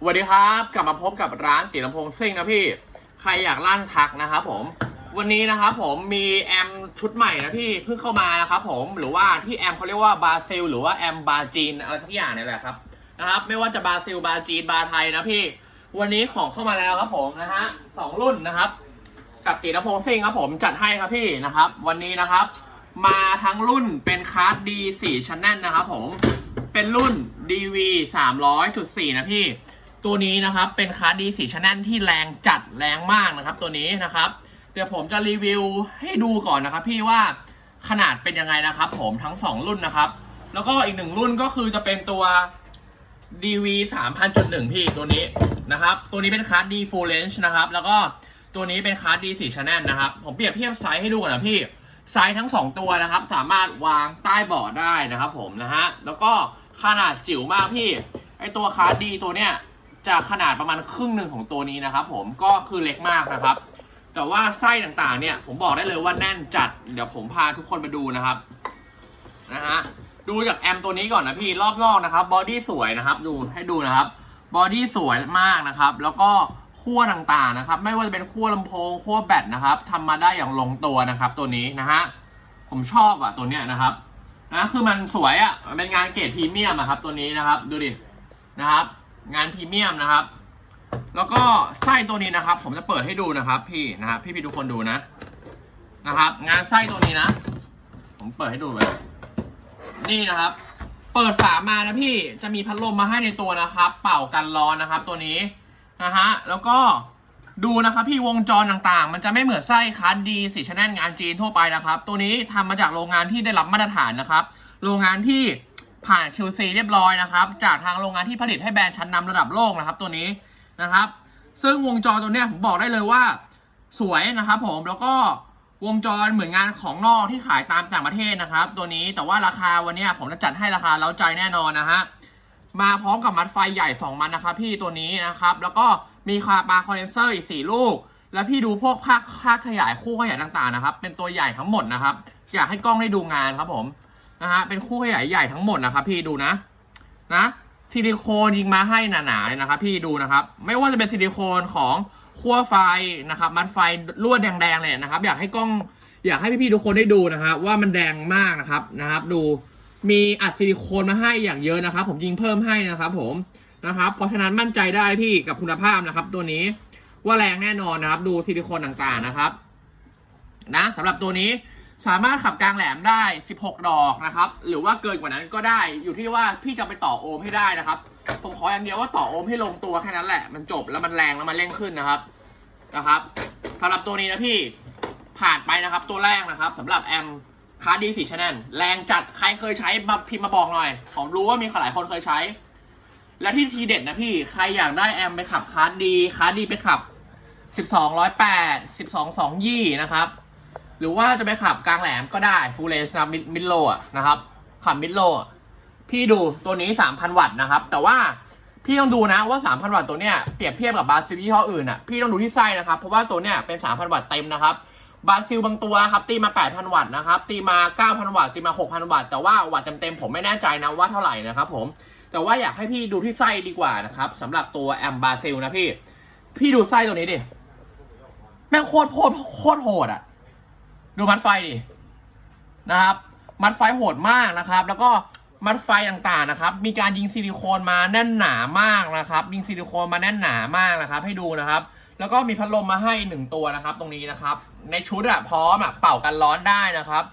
สวัสดีครับ กลับมาพบกับร้านตีลำโพงซิ่งนะพี่ ใครอยากลั่นทักนะครับผม วันนี้นะครับผมมีแอมชุดใหม่นะพี่เพิ่งเข้ามานะครับผมหรือว่าที่แอมเขาเรียกว่าบาซิลหรือว่าแอมบาจีนอะไรทุกอย่างเนี่ยแหละครับนะครับ ไม่ว่าจะบาซิลบาจีนบาไทยนะพี่ วันนี้ของเข้ามาแล้วครับผมนะฮะสองรุ่นนะครับ กับตีลำโพงซิ่งครับผมจัดให้ครับพี่นะครับ วันนี้นะครับ มาทั้งรุ่นเป็นคาร์ดดีสี่ชั้นแน่นนะครับผมเป็นรุ่น DV 300.4 นะพี่ ตัวนี้นะครับเป็นคาร์ดีสี่ชันแนนที่แรงจัดแรงมากนะครับ ตัวนี้นะครับ เดี๋ยวผมจะรีวิวให้ดูก่อนนะครับ พี่ว่าขนาดเป็นยังไงนะครับ ผมทั้ง 2 รุ่นนะครับ แล้วก็อีกหนึ่งรุ่นก็คือจะเป็นตัว DV 3,000.1 พี่ตัวนี้นะครับ ตัวนี้เป็นคาร์ดี full range นะครับ แล้วก็ตัวนี้เป็นคาร์ดดี4 channel นะครับ ผมเปรียบเทียบไซส์ให้ดูก่อนนะพี่ไซส์ทั้ง 2 ตัวนะครับ สามารถวางใต้เบาะได้นะครับ ผมนะฮะแล้วก็ขนาดจิ๋วมากพี่ไอตัวคาร์ดีตัวเนี้ย จะขนาดประมาณครึ่งหนึ่งของตัวนี้นะครับผมก็คือเล็กมากนะครับ แต่ว่าไส้ต่างๆเนี่ยผมบอกได้เลยว่าแน่นจัด เดี๋ยวผมพาทุกคนมาดูนะครับนะฮะดูจากแอมตัวนี้ก่อนนะพี่รอบนอกนะครับบอดี้สวยนะครับ ดูให้ดูนะครับบอดี้สวยมากนะครับ แล้วก็ขั้วต่างๆนะครับ ไม่ว่าจะเป็นขั้วลำโพงขั้วแบตนะครับทำมาได้อย่างลงตัวนะครับ ตัวนี้นะฮะผมชอบอะตัวเนี้ยนะครับนะคือมันสวยอะมันเป็นงานเกรดพรีเมียมอะครับตัวนี้นะครับ ดูดินะครับ งานพรีเมียมนะครับ แล้วก็ไส้ตัวนี้นะครับ ผมจะเปิดให้ดูนะครับ พี่นะครับพี่พี่ทุกคนดูนะนะครับ งานไส้ตัวนี้นะ ผมเปิดให้ดูเลยนี่นะครับ เปิดฝามานะพี่จะมีพัดลมมาให้ในตัวนะครับ เป่ากันร้อนนะครับ ตัวนี้นะฮะแล้วก็ดูนะครับพี่วงจรต่างๆ มันจะไม่เหมือนไส้คัสดีสีชแนลงานจีนทั่วไปนะครับ ตัวนี้ทำมาจากโรงงานที่ได้รับมาตรฐานนะครับ โรงงานที่ ผ่าน QC เรียบร้อยนะครับ จากทางโรงงานที่ผลิตให้แบรนด์ชั้นนำระดับโลกนะครับตัวนี้นะครับ ซึ่งวงจรตัวเนี้ยผมบอกได้เลยว่าสวยนะครับผมแล้วก็วงจรเหมือนงานของนอกที่ขายตามต่างประเทศนะครับ ตัวนี้แต่ว่าราคาวันนี้ผมจะจัดให้ราคาเล้าใจแน่นอนนะฮะมาพร้อมกับมัดไฟใหญ่ 2 มันนะครับพี่ตัวนี้นะครับแล้วก็มีคาปาคอนเดนเซอร์อีก 4 ลูก แล้วพี่ดูพวกภาคค่าขยายคู่ขยายต่างๆนะครับ เป็นตัวใหญ่ทั้งหมดนะครับ อยากให้กล้องได้ดูงานครับผม นะฮะเป็นคู่ขยายใหญ่ทั้งหมดนะครับพี่ดูนะนะซิลิโคนยิงมาให้หนาๆเลยนะครับพี่ดูนะครับ ไม่ว่าจะเป็นซิลิโคนของขั้วไฟนะครับ มัดไฟลวดแดงๆเลยนะครับ อยากให้กล้องอยากให้พี่ๆทุกคนได้ดูนะครับว่ามันแดงมากนะครับนะครับ ดูมีอัดซิลิโคนมาให้อย่างเยอะนะครับ ผมยิงเพิ่มให้นะครับ ผมนะครับ เพราะฉะนั้นมั่นใจได้พี่กับคุณภาพนะครับ ตัวนี้ว่าแรงแน่นอนนะครับ ดูซิลิโคนต่างๆนะครับ นะสำหรับตัวนี้ สามารถขับกลางแหลมได้ 16 ดอกนะครับ หรือว่าเกินกว่านั้นก็ได้ อยู่ที่ว่าพี่จะไปต่อโอห์มให้ได้นะครับ ผมขออย่างเดียวว่าต่อโอห์มให้ลงตัวแค่นั้นแหละ มันจบแล้วมันแรงแล้วมันเร่งขึ้นนะครับ นะครับสำหรับตัวนี้นะพี่ ผ่านไปนะครับ ตัวแรกนะครับสำหรับแอมคาร์ดีสี่ชแนลแรงจัด ใครเคยใช้มาพิมพ์มาบอกหน่อย ผมรู้ว่ามีหลายคนเคยใช้ และที่ทีเด็ดนะพี่ ใครอยากได้แอมไปขับคาร์ดีคาร์ดีไปขับสิบสองร้อยแปดสิบสองสองยี่นะครับ หรือว่าจะไปขับกลางแหลมก็ได้ฟูลเลนนะมิดโลนะครับ ขับมิดโลพี่ดูตัวนี้ 3,000 วัตต์นะครับ แต่ว่าพี่ต้องดูนะว่า 3,000 วัตต์ตัวเนี้ยเปรียบเทียบกับบาซิลยี่ห้ออื่นอะพี่ต้องดูที่ไส้นะครับ เพราะว่าตัวเนี้ยเป็น 3,000 วัตต์เต็มนะครับบาซิลบางตัวครับตีมา 8,000 วัตต์นะครับตีมา 9,000 วัตต์ตีมา 6,000 วัตต์แต่ว่าวัตต์เต็มๆผมไม่แน่ใจนะว่าเท่าไหร่นะครับผมแต่ว่าอยากให้พี่ดูที่ไส้ดีกว่านะครับสำหรับตัวแอมบาซิลนะพี่ พี่ดูไส้ตัวนี้ดิแม่งโคตรโคตรโคตรโหดอะ ดูมัดไฟดินะครับ มัดไฟโหดมากนะครับ แล้วก็มัดไฟต่างๆนะครับ มีการยิงซิลิโคนมาแน่นหนามากนะครับ ยิงซิลิโคนมาแน่นหนามากนะครับ ให้ดูนะครับ แล้วก็มีพัดลมมาให้หนึ่งตัวนะครับ ตรงนี้นะครับ ในชุดอะพร้อมอะเป่ากันร้อนได้นะครับ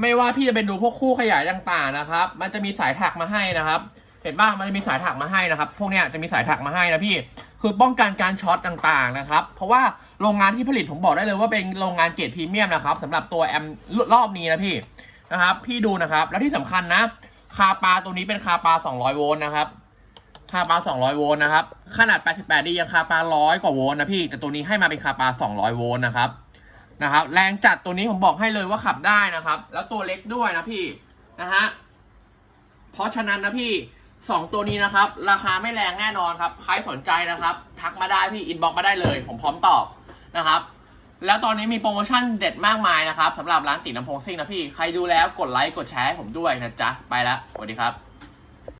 ไม่ว่าพี่จะเป็นดูพวกคู่ขยายต่างๆนะครับ มันจะมีสายถักมาให้นะครับ เห็นป่ะมันจะมีสายถักมาให้นะครับ พวกเนี้ยจะมีสายถักมาให้นะพี่ คือป้องกันการช็อตต่างๆนะครับ เพราะว่าโรงงานที่ผลิตผมบอกได้เลยว่าเป็นโรงงานเกรดพรีเมียมนะครับสำหรับตัวแอมรอบนี้นะพี่นะครับ พี่ดูนะครับ แล้วที่สำคัญนะ คาปาตัวนี้เป็นคาปา 200 โวลต์นะครับคาปา 200 โวลต์นะครับ ขนาด 88 ดียังคาปา 100 กว่าโวลต์นะพี่ แต่ตัวนี้ให้มาเป็นคาปา 200 โวลต์นะครับ นะครับ แรงจัดตัวนี้ผมบอกให้เลยว่าขับได้นะครับ แล้วตัวเล็กด้วยนะพี่ นะฮะ เพราะฉะนั้นนะพี่ สองตัวนี้นะครับ ราคาไม่แรงแน่นอนครับ ใครสนใจนะครับ ทักมาได้พี่อินบ็อกมาได้เลย ผมพร้อมตอบนะครับ แล้วตอนนี้มีโปรโมชั่นเด็ดมากมายนะครับสำหรับร้านติลำโพงซิ่งนะพี่ ใครดูแล้วกดไลค์กดแชร์ให้ผมด้วยนะจ๊ะ ไปแล้วสวัสดีครับ